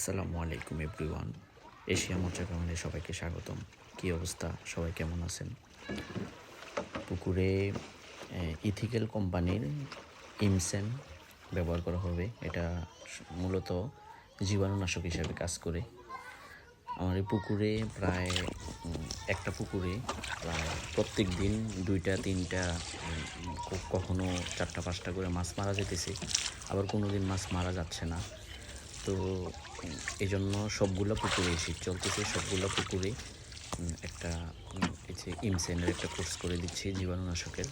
আসসালামু আলাইকুম, everyone. Asia মোচা কামানে সবাইকে স্বাগতম। কী অবস্থা? সবাই কেমন আছেন? পুকুরে ইথিক্যাল কোম্পানির ইমসেন ব্যবহার করা হবে। এটা মূলত জীবাণুনাশক হিসাবে কাজ করে। আমার এই পুকুরে প্রায় একটা পুকুরে প্রায় প্রত্যেক দিন দুইটা, তিনটা কখনো চারটা, পাঁচটা করে মাছ মারা যেতেছে। আবার কোনো দিন মাছ মারা যাচ্ছে না। তো এই জন্য সবগুলো পুকুরে শীত চলতেছে, সবগুলো পুকুরে একটা ইমসেনের একটা কোর্স করে দিচ্ছি জীবাণুনাশকের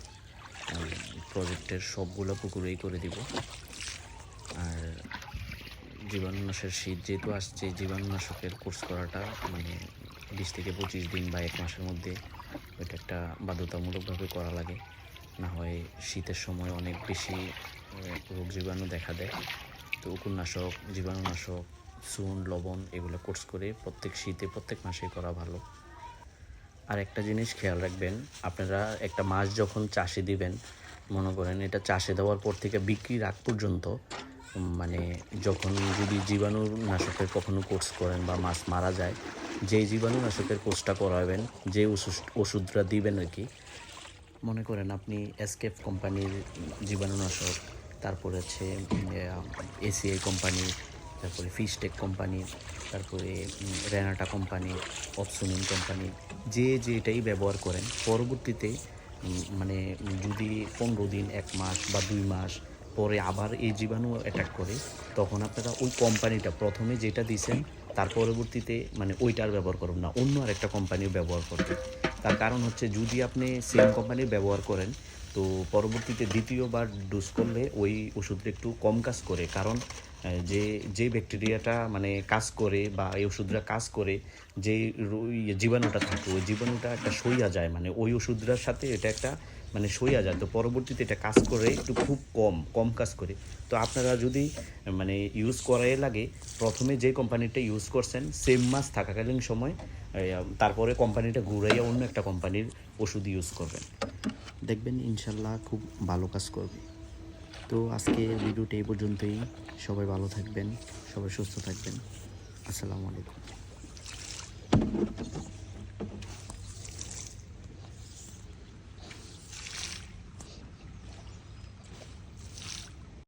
প্রজেক্টের সবগুলো পুকুরেই করে দিব। আর জীবাণুনাশের শীত যেহেতু আসছে, জীবাণুনাশকের কোর্স করাটা মানে বিশ থেকে পঁচিশ দিন বা এক মাসের মধ্যে ওইটা একটা বাধ্যতামূলকভাবে করা লাগে। না হয় শীতের সময় অনেক বেশি রোগ জীবাণু দেখা দেয়। তো উপন্যাসক, জীবাণুনাশক, চুন, লবণ এগুলো কোর্স করে প্রত্যেক শীতে, প্রত্যেক মাসে করা ভালো। আর একটা জিনিস খেয়াল রাখবেন, আপনারা একটা মাছ যখন চাষে দিবেন, মনে করেন এটা চাষে দেওয়ার পর থেকে বিক্রির আগ পর্যন্ত মানে যখন যদি জীবাণুনাশকের কখনো কোর্স করেন বা মাছ মারা যায়, যেই জীবাণুনাশকের কোর্সটা করাবেন, যে ওষুধ ওষুধটা দিবেন আর কি, মনে করেন আপনি এসকেপ কোম্পানির জীবাণুনাশক তারপরে হচ্ছে এসিআই কোম্পানি, তারপরে ফিশটেক কোম্পানি, তারপরে রেনাটা কোম্পানি, অপসুনিন কোম্পানি, যে যেটাই ব্যবহার করেন, পরবর্তীতে মানে যদি পনেরো দিন, এক মাস বা দুই মাস পরে আবার এই জীবাণু অ্যাটাক করে, তখন আপনারা ওই কোম্পানিটা প্রথমে যেটা দিয়েছেন তার পরবর্তীতে মানে ওইটার ব্যবহার করবেন না, অন্য আর একটা কোম্পানির ব্যবহার করবেন। তার কারণ হচ্ছে, যদি আপনি সেম কোম্পানির ব্যবহার করেন তো পরবর্তীতে দ্বিতীয়বার ডোজ করলে ওই ওষুধটা একটু কম কাজ করে। কারণ যে যে ব্যাকটেরিয়াটা মানে কাজ করে বা এই ওষুধটা কাজ করে, যে ইয়ে জীবাণুটা থাকে, ওই জীবাণুটা একটা সইয়া যায়। মানে ওই ওষুধটার সাথে এটা একটা মানে সইয়া যায়। তো পরবর্তীতে এটা কাজ করে একটু খুব কম কম কাজ করে। তো আপনারা যদি মানে ইউজ করাই লাগে, প্রথমে যে কোম্পানিটা ইউজ করছেন সেম মাস থাকাকালীন সময় তারপরে কোম্পানিটা ঘুরাইয়া অন্য একটা কোম্পানির ওষুধ ইউজ করবেন। দেখবেন ইনশাল্লাহ খুব ভালো কাজ করবে। তো আজকে ভিডিওটি এই পর্যন্তই। সবাই ভালো থাকবেন, সবাই সুস্থ থাকবেন। আসসালামু আলাইকুম।